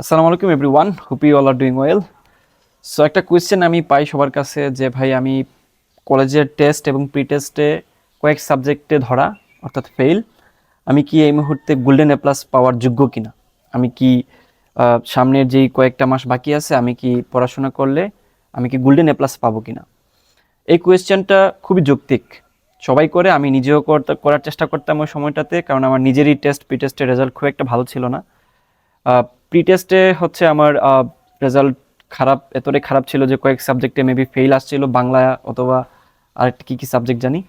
আসসালামু আলাইকুম everyone hope you all are doing well so একটা কোয়েশ্চেন আমি পাই সবার কাছে যে, ভাই, আমি কলেজের টেস্ট এবং প্রি টেস্টে কয়েক সাবজেক্টে ধরা, অর্থাৎ ফেল আমি কি এই মুহূর্তে গোল্ডেন এ প্লাস পাওয়ার যোগ্য কিনা? আমি কি সামনের যেই কয়েকটা মাস বাকি আছে, আমি কি পড়াশোনা করলে আমি কি গোল্ডেন এ প্লাস পাবো কিনা? এই কোয়েশ্চেনটা খুবই যৌক্তিক। সবাই করে, আমি নিজেও করার চেষ্টা করতাম ওই সময়টাতে, কারণ আমার নিজেরই টেস্ট প্রি টেস্টের রেজাল্ট খুব একটা ভালো ছিল না। প্রি টেস্টে হচ্ছে আমার রেজাল্ট খারাপ, এতটাই খারাপ ছিল যে কয়েক সাবজেক্টে মেবি ফেল আসছিল, বাংলা অথবা আরেকটা কী কী সাবজেক্ট জানি।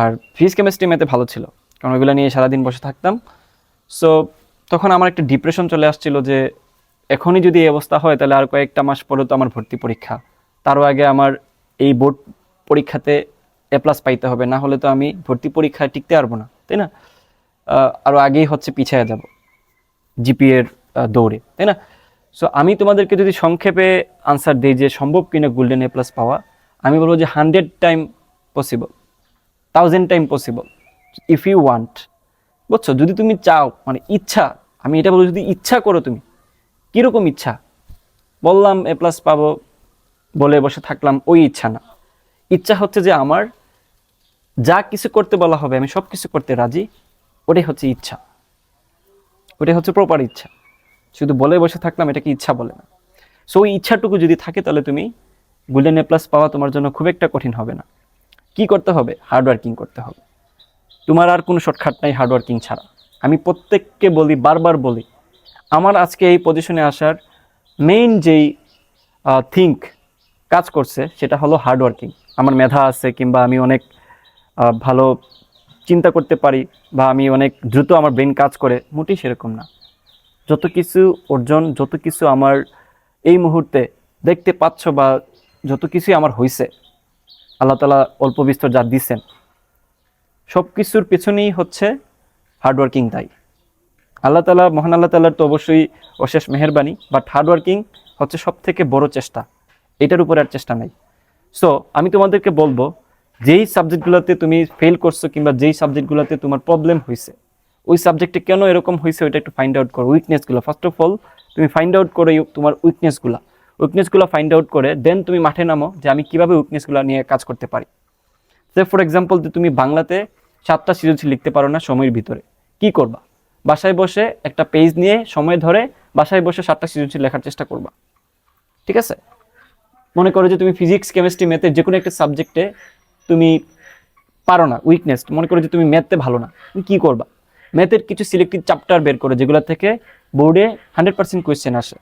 আর ফিজিক্স কেমিস্ট্রি মেতে ভালো ছিল, কারণ ওইগুলো নিয়ে সারাদিন বসে থাকতাম। সো তখন আমার একটা ডিপ্রেশন চলে আসছিল যে এখনই যদি এই অবস্থা হয়, তাহলে আর কয়েকটা মাস পরে তো আমার ভর্তি পরীক্ষা। তারও আগে আমার এই বোর্ড পরীক্ষাতে এ প্লাস পাইতে হবে, না হলে তো আমি ভর্তি পরীক্ষায় টিকতে পারব না, তাই না? আরও আগেই হচ্ছে পিছিয়ে যাব জিপিএর দৌড়ে, তাই না? সো আমি তোমাদেরকে যদি সংক্ষেপে আনসার দিই যে সম্ভব কিনা গোল্ডেন এ প্লাস পাওয়া, আমি বলব যে hundred time possible thousand time possible if you want বুঝছ? যদি তুমি চাও মানে ইচ্ছা, আমি এটা বলব, যদি ইচ্ছা করো তুমি, কীরকম ইচ্ছা? বললাম এ প্লাস পাবো বলে বসে থাকলাম, ওই ইচ্ছা না। ইচ্ছা হচ্ছে যে আমার যা কিছু করতে বলা হবে, আমি সব কিছু করতে রাজি, ওটাই হচ্ছে ইচ্ছা। ওটাই হচ্ছে প্রপার ইচ্ছা। শুধু বলে বসে থাকলাম, এটাকে ইচ্ছা বলে না। সো ওই ইচ্ছাটুকু যদি থাকে, তাহলে তুমি গোল্ডেন এ প্লাস পাওয়া তোমার জন্য খুব একটা কঠিন হবে না। কি করতে হবে? হার্ড ওয়ার্কিং করতে হবে। তোমার আর কোনো শর্টকাট নাই হার্ড ওয়ার্কিং ছাড়া। আমি প্রত্যেককে বলি, বারবার বলি, আমার আজকে এই পজিশনে আসার মেইন যেই থিঙ্ক কাজ করছে, সেটা হলো হার্ড ওয়ার্কিং আমার মেধা আছে, কিংবা আমি অনেক ভালো চিন্তা করতে পারি, বা আমি অনেক দ্রুত আমার ব্রেন কাজ করে, মোটেই সেরকম না। যত কিছু অর্জন, যত কিছু আমার এই মুহূর্তে দেখতে পাচ্ছ বা যত কিছুই আমার হয়েছে আল্লাহ তালা অল্প বিস্তর যা দিচ্ছেন সব কিছুর পেছনেই হচ্ছে হার্ডওয়ার্কিং তাই। আল্লাহ তালা মহান আল্লাহ তালার তো অবশ্যই অশেষ মেহরবানি বাট হার্ডওয়ার্কিং হচ্ছে সব থেকে বড় চেষ্টা। এটার উপরে আর চেষ্টা নাই। সো আমি তোমাদেরকে বলব, যেই সাবজেক্টগুলোতে তুমি ফেল করছ কিংবা যেই সাবজেক্টগুলোতে তোমার প্রবলেম হয়েছে ওই সাবজেক্টে কেন এরকম হয়েছে ওইটা একটু ফাইন্ড আউট করো উইকনেসগুলো ফার্স্ট অফ অল তুমি ফাইন্ড আউট করে তোমার উইকনেসগুলো উইকনেসগুলো ফাইন্ড আউট করে দেন তুমি মাঠে নামো যে আমি কীভাবে উইকনেসগুলো নিয়ে কাজ করতে পারি। সে ফর এক্সাম্পল যে তুমি বাংলাতে সাতটা সৃজনশীল লিখতে পারো না সময়ের ভিতরে। কি করবা? বাসায় বসে একটা পেজ নিয়ে সময় ধরে বাসায় বসে সাতটা সৃজনশীল লেখার চেষ্টা করবা। ঠিক আছে? মনে করো যে তুমি ফিজিক্স কেমিস্ট্রি ম্যাথে যে কোনো একটা সাবজেক্টে তুমি পারো না উইকনেস মনে করো যে তুমি ম্যাথে ভালো না। তুমি কী করবা? ম্যাথের কিছু সিলেক্টেড চ্যাপ্টার বের করো, যেগুলো থেকে বোর্ডে হান্ড্রেড পার্সেন্ট কোয়েশ্চেন আসে।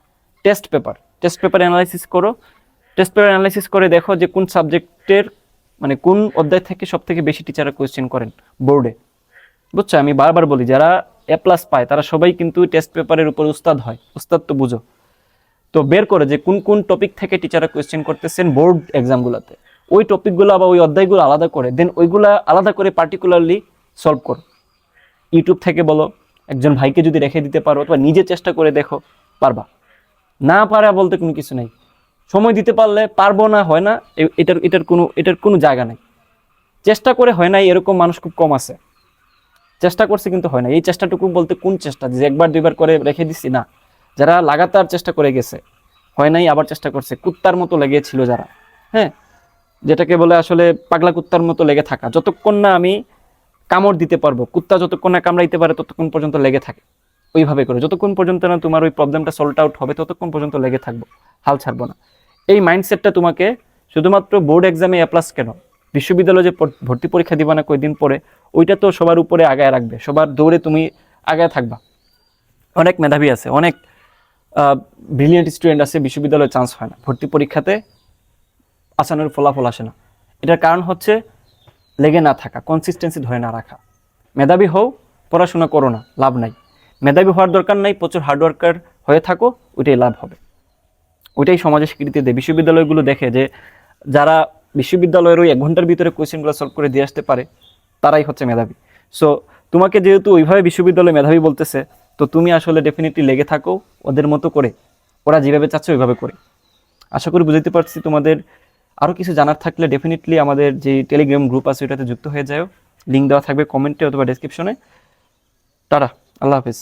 Test paper test paper analysis করো। টেস্ট পেপার অ্যানালাইসিস করে দেখো যে কোন সাবজেক্টের মানে কোন অধ্যায় থেকে সব থেকে বেশি টিচাররা কোয়েশ্চেন করেন বোর্ডে। বুঝছ? আমি বারবার বলি, যারা এ প্লাস পায়, তারা সবাই কিন্তু টেস্ট পেপারের উপর উস্তাদ হয়। উস্তাদ তো বুঝো। তো বের করে যে কোন কোন টপিক থেকে টিচাররা কোয়েশ্চেন করতেছেন বোর্ড এক্সামগুলোতে ওই টপিকগুলো বা ওই অধ্যায়গুলো আলাদা করে দেন ওইগুলো আলাদা করে পার্টিকুলারলি সলভ করো। ইউটিউব থেকে বলো, একজন ভাইকে যদি রেখে দিতে পারো অথবা নিজে চেষ্টা করে দেখো, পারবা। না পারা বলতে কোনো কিছু নেই। সময় দিতে পারলে পারব না, হয় না এটার এটার কোনো এটার কোনো জায়গা নেই। চেষ্টা করে হয় নাই, এরকম মানুষ খুব কম আছে। চেষ্টা করছে কিন্তু হয় না এই চেষ্টাটুকু বলতে কোন চেষ্টা? যে একবার দুইবার করে রেখে দিছি, না। যারা লাগাতার চেষ্টা করে গেছে, হয় নাই, আবার চেষ্টা করছে। কুত্তার মতো লেগেছিল যারা হ্যাঁ? যেটাকে বলে আসলে পাগলা কুত্তার মতো লেগে থাকা। যতক্ষণ না আমি কামড় দিতে পারব, কুত্তা যতক্ষণ না কামড়াইতে পারে ততক্ষণ পর্যন্ত লেগে থাকে। ওইভাবে করে, যতক্ষণ পর্যন্ত না তোমার ওই প্রবলেমটা সল্ট আউট হবে, ততক্ষণ পর্যন্ত লেগে থাকব, হাল ছাড়বো না। এই মাইন্ডসেটটা তোমাকে শুধুমাত্র বোর্ড এক্সামে অ্যাপ্লাস কেন? বিশ্ববিদ্যালয়ে যে ভর্তি পরীক্ষা দিবা না কয়েকদিন পরে, ওইটা তো সবার উপরে আগায় রাখবে, সবার দৌড়ে তুমি আগায় থাকবা। অনেক মেধাবী আছে, অনেক ব্রিলিয়েন্ট স্টুডেন্ট আছে, বিশ্ববিদ্যালয়ে চান্স হয় না। ভর্তি পরীক্ষাতে আসানোর ফলাফল আসে না। এটার কারণ হচ্ছে লেগে না থাকা কনসিস্টেন্সি ধরে না রাখা। মেধাবী হও, পড়াশোনা করো না, লাভ নাই। মেধাবী হওয়ার দরকার নাই, প্রচুর হার্ডওয়ার্কার হয়ে থাকো, ওইটাই লাভ হবে। ওইটাই সমাজে স্বীকৃতি দেয়। বিশ্ববিদ্যালয়গুলো দেখে যে, যারা বিশ্ববিদ্যালয়ের ওই এক ঘণ্টার ভিতরে কোয়েশ্চেনগুলো সলভ করে দিয়ে আসতে পারে, তারাই হচ্ছে মেধাবী। সো তোমাকে যেহেতু ওইভাবে বিশ্ববিদ্যালয় মেধাবী বলতেছে, তো তুমি আসলে ডেফিনেটলি লেগে থাকো, ওদের মতো করে। ওরা যেভাবে চাচ্ছে, ওইভাবে করে। আশা করি বুঝতে পারছি তোমাদের আরও কিছু জানার থাকলে ডেফিনেটলি আমাদের যে টেলিগ্রাম গ্রুপ আছে ওটাতে যুক্ত হয়ে যায় লিঙ্ক দেওয়া থাকবে কমেন্টে অথবা ডেসক্রিপশনে তারা আল্লাহ হাফিজ।